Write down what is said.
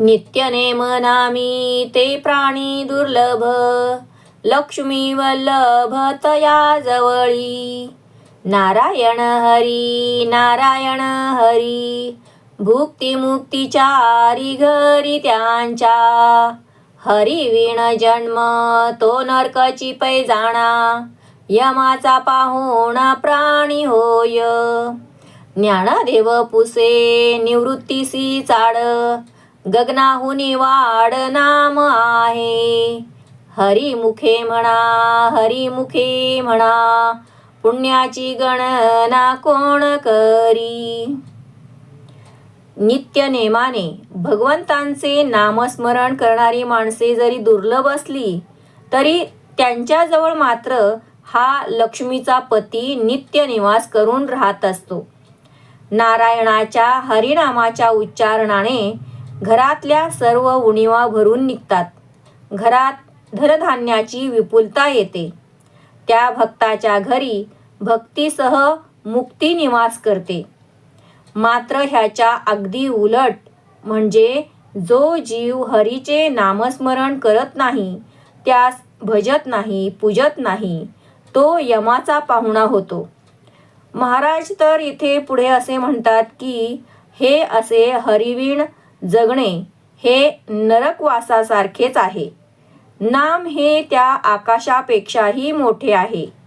नित्यनेम नामी ते प्राणी दुर्लभ लक्ष्मी वल्लभ तया जवळी। नारायण हरी नारायण हरी भुक्ती मुक्तीचारी घरी त्यांच्या। हरी विण जन्म तो नरकची पै जाणा यमाचा पाहुणा प्राणी होय। ज्ञानदेव पुसे निवृत्तीसी चाड गगनाहुनी वाड नाम आहे. हरी मुखे म्हणा हरी मुखे म्हणा पुण्याची गणना कोण करी? नित्य नेमाने भगवंतांचे नामस्मरण करणारी माणसे जरी दुर्लभ असली तरी त्यांच्याजवळ मात्र हा लक्ष्मीचा पती नित्य निवास करून राहत असतो. नारायणाच्या हरिनामाच्या उच्चारणाने घरातल्या सर्व उणीवा भरून निघतात. घरात धनधान्याची विपुलता येते. त्या भक्ताच्या घरी भक्तीसह मुक्ती निवास करते. मात्र ह्याच्या अगदी उलट म्हणजे जो जीव हरीचे नामस्मरण करत नाही त्यास भजत नाही पूजत नाही तो यमाचा पाहुणा होतो. महाराज तर इथे पुढे असे म्हणतात की हे असे हरिवीण जगणे हे नरकवासासारखेच आहे. नाम हे त्या आकाशापेक्षाही मोठे आहे.